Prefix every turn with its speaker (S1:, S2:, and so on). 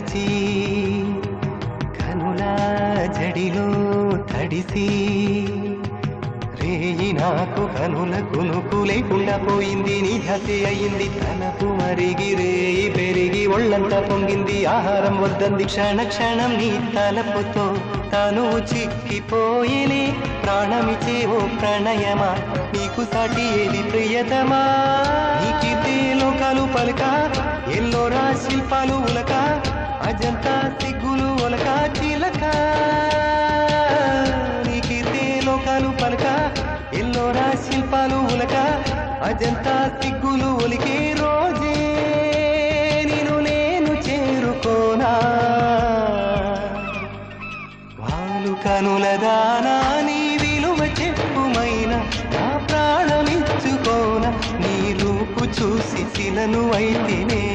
S1: మరచి కనుల జడిలో తడిసి రేయి నాకు కనుల కునుకు లేకుండా పోయింది నీ అయింది. తనకు మరిగి రేయి పెరిగి ఒళ్ళంతా పొంగింది. ఆహారం వద్దంది క్షణ క్షణం నీ తలపుతో తను చిక్కిపోయిలే. ప్రాణమిచే ఓ ప్రణయమా నీకు సాటి ఏది ప్రియతమా? నీకితే లోకాలు పలుక ఎల్లో రా శిల్పాలు ఉలక శ్లోకాలు లోకాలు పలక ఎల్లోరా శిల్పాలు ఉలక అజంతా సిగ్గులు ఒలికే రోజే నేను నేను చేరుకోనా. వాళ్ళు కనుల దానా నీ విలువ చెప్పుమైన నా ప్రాణమిచ్చుకోన. నీ రూపు చూసి శిలను అయితేనే